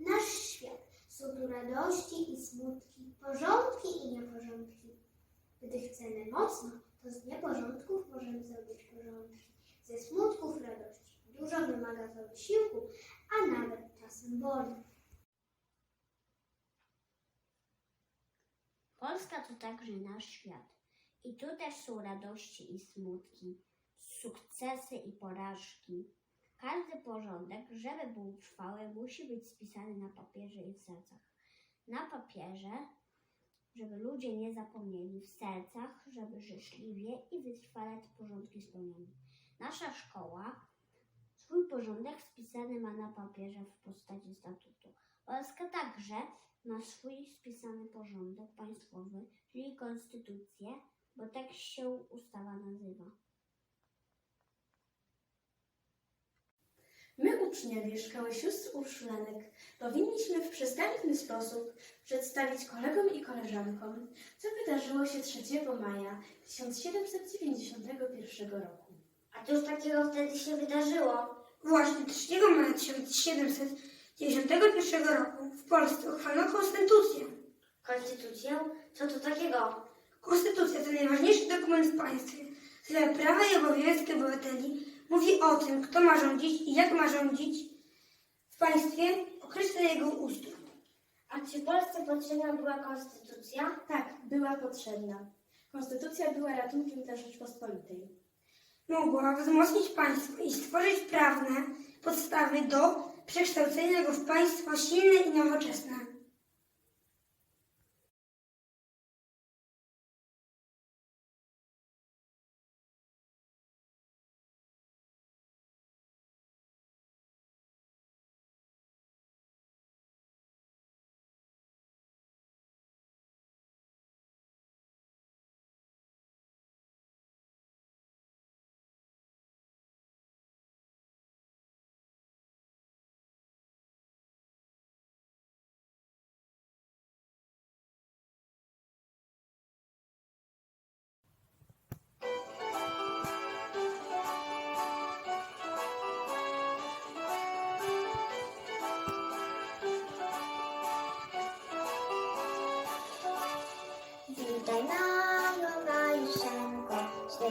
Nasz świat. Są tu radości i smutki, porządki i nieporządki. Gdy chcemy mocno, to z nieporządków możemy zrobić porządki. Ze smutków radości. Dużo wymaga to wysiłku, a nawet czasem boli. Polska to także nasz świat. I tu też są radości i smutki, sukcesy i porażki. Każdy porządek, żeby był trwały, musi być spisany na papierze i w sercach. Na papierze, żeby ludzie nie zapomnieli, w sercach, żeby życzliwie i wytrwale te porządki spełniali. Nasza szkoła swój porządek spisany ma na papierze w postaci statutu. Polska także ma swój spisany porządek państwowy, czyli konstytucję, bo tak się ustawa nazywa. My, uczniowie Szkoły Sióstr Urszulanek, powinniśmy w przystępny sposób przedstawić kolegom i koleżankom, co wydarzyło się 3 maja 1791 roku. A cóż takiego wtedy się wydarzyło? Właśnie 3 maja 1791 roku w Polsce uchwalono konstytucję. Konstytucję? Co to takiego? Konstytucja to najważniejszy dokument w państwie. Stawia prawa i obowiązki obywateli, mówi o tym, kto ma rządzić i jak ma rządzić w państwie, określa jego ustrój. A czy Polsce potrzebna była konstytucja? Tak, była potrzebna. Konstytucja była ratunkiem dla Rzeczpospolitej. Mogła wzmocnić państwo i stworzyć prawne podstawy do przekształcenia go w państwo silne i nowoczesne.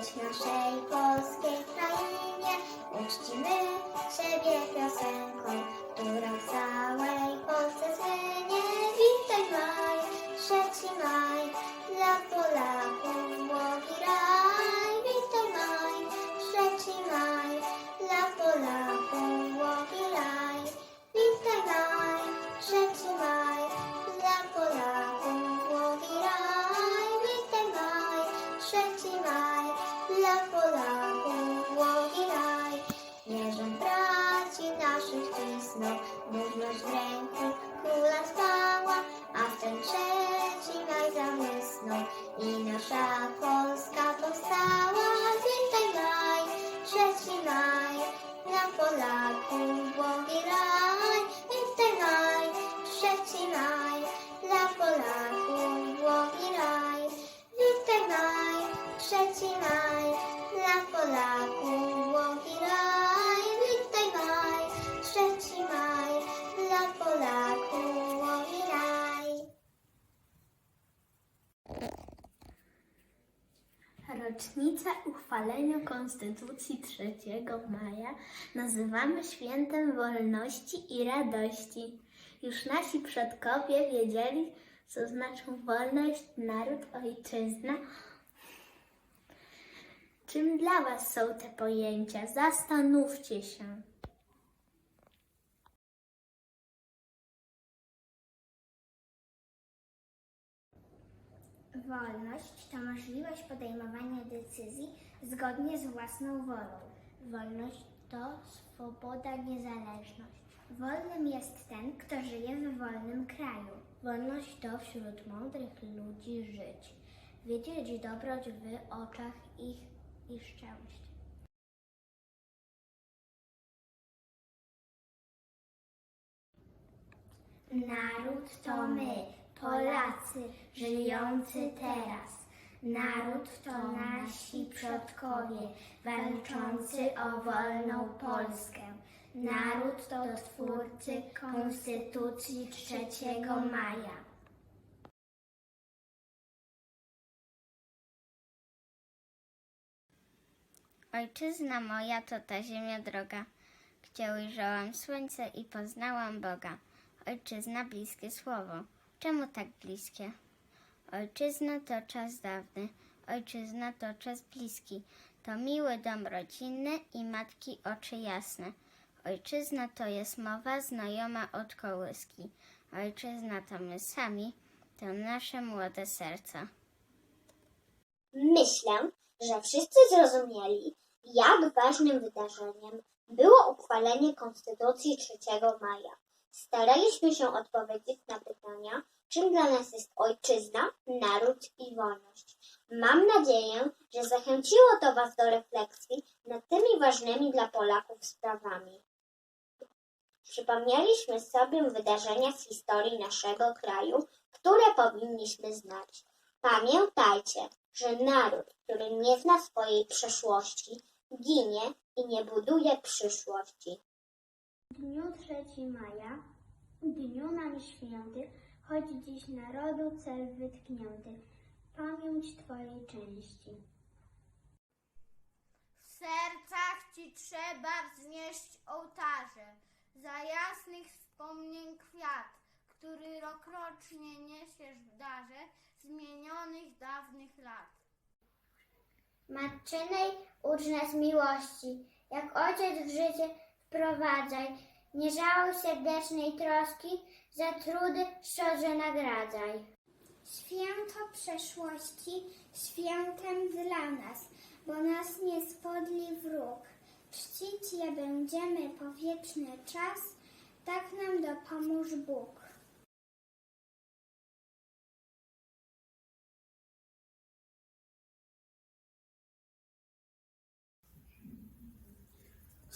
Świeć naszej polskiej krainie. Uczcimy Ciebie piosenką, która w Polaków błogi raj. Wierzę braci naszych cisną, wolność w ręku króla stała, a w ten trzeci maj zabłysnął i nasza Polska powstała. Witaj maj, trzeci maj, dla Polaków błogi raj. Witaj maj, trzeci maj, Rocznicę uchwalenia Konstytucji 3 maja nazywamy świętem wolności i radości. Już nasi przodkowie wiedzieli, co znaczą wolność, naród, ojczyzna. Czym dla Was są te pojęcia? Zastanówcie się. Wolność to możliwość podejmowania decyzji zgodnie z własną wolą. Wolność to swoboda, niezależność. Wolnym jest ten, kto żyje w wolnym kraju. Wolność to wśród mądrych ludzi żyć, wiedzieć dobroć w oczach ich i szczęście. Naród to my, Polacy, żyjący teraz. Naród to nasi przodkowie, walczący o wolną Polskę. Naród to twórcy Konstytucji 3 maja. Ojczyzna moja to ta ziemia droga, gdzie ujrzałam słońce i poznałam Boga. Ojczyzna bliskie słowo. Czemu tak bliskie? Ojczyzna to czas dawny, ojczyzna to czas bliski. To miły dom rodzinny i matki oczy jasne. Ojczyzna to jest mowa znajoma od kołyski. Ojczyzna to my sami, to nasze młode serca. Myślę, że wszyscy zrozumieli, jak ważnym wydarzeniem było uchwalenie Konstytucji 3 maja. Staraliśmy się odpowiedzieć na pytania, czym dla nas jest ojczyzna, naród i wolność. Mam nadzieję, że zachęciło to Was do refleksji nad tymi ważnymi dla Polaków sprawami. Przypomnieliśmy sobie wydarzenia z historii naszego kraju, które powinniśmy znać. Pamiętajcie, że naród, który nie zna swojej przeszłości, ginie i nie buduje przyszłości. W dniu 3 maja, dniu nam święty, choć dziś narodu cel wytknięty, pamięć Twojej części. W sercach Ci trzeba wznieść ołtarze, za jasnych wspomnień kwiat, który rokrocznie niesiesz w darze zmienionych dawnych lat. Matczynej ucz nas miłości, jak ojciec w życie wprowadzaj. Nie żałuj serdecznej troski, za trudy szczodrze nagradzaj. Święto przeszłości, świętem dla nas, bo nas nie spodli wróg. Czcić je będziemy po wieczny czas, tak nam dopomóż Bóg.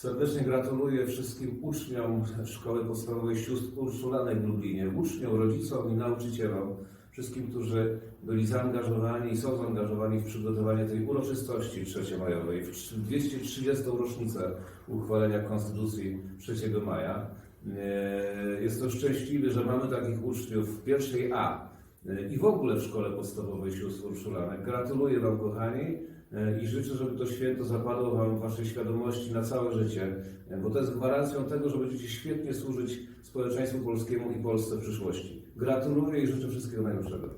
Serdecznie gratuluję wszystkim uczniom Szkoły Podstawowej Sióstr Urszulanek w Lublinie, uczniom, rodzicom i nauczycielom, wszystkim, którzy byli zaangażowani i są zaangażowani w przygotowanie tej uroczystości 3 majowej, w 230. rocznicę uchwalenia Konstytucji 3 maja. E, Jestem szczęśliwy, że mamy takich uczniów w pierwszej A e, i w ogóle w Szkole Podstawowej Sióstr Urszulanek. Gratuluję Wam, kochani. E, i życzę, żeby to święto zapadło Wam w Waszej świadomości na całe życie, e, bo to jest gwarancją tego, że będziecie świetnie służyć społeczeństwu polskiemu i Polsce w przyszłości. Gratuluję i życzę wszystkiego najlepszego.